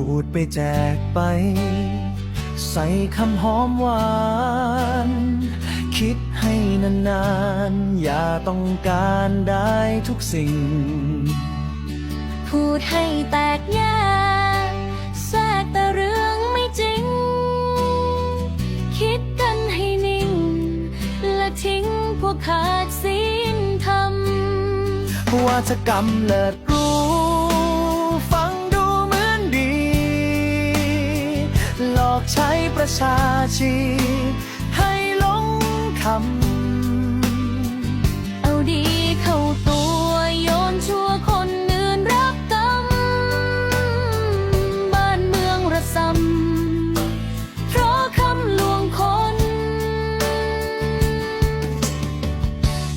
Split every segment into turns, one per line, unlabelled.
พูดไปแจกไป ใส่คำหอมหวาน คิดให้นานๆ อย่าต้องการได้ทุกสิ่ง
พูดให้แตกแยกแทรกแต่เรื่องไม่จริง คิดกันให้นิ่ง และทิ้งพวกขาดศีลธรรม
ว่าจะกำเลิด ประชาชีให้หลงคำ
เอาดีเข้าตัวโยนชั่วคนอื่นรับกรรม บ้านเมืองระสำเพราะคำลวงคน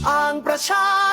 อ้างประชา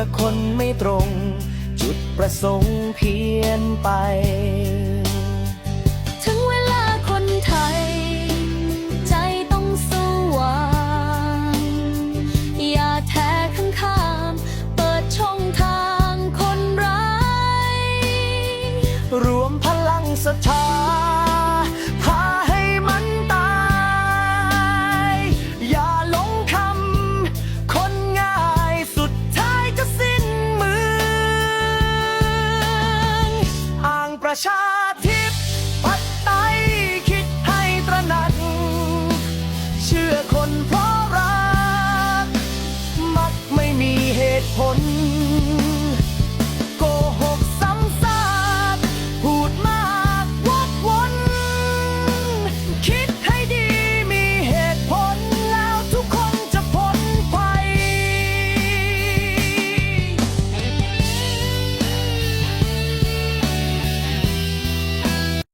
อคนไม่ตรง จุดประสงค์เพี้ยนไป ถึงเวลาคนไทย ใจต้องส
ว่าง อย่าแท้ข้างข้าม เปิดช่องทางคนร้าย รวมพลัง
สถาน ประชาธิปไตยคิดให้ตระหนัก เชื่อคนเพราะรัก มักไม่มีเหตุผล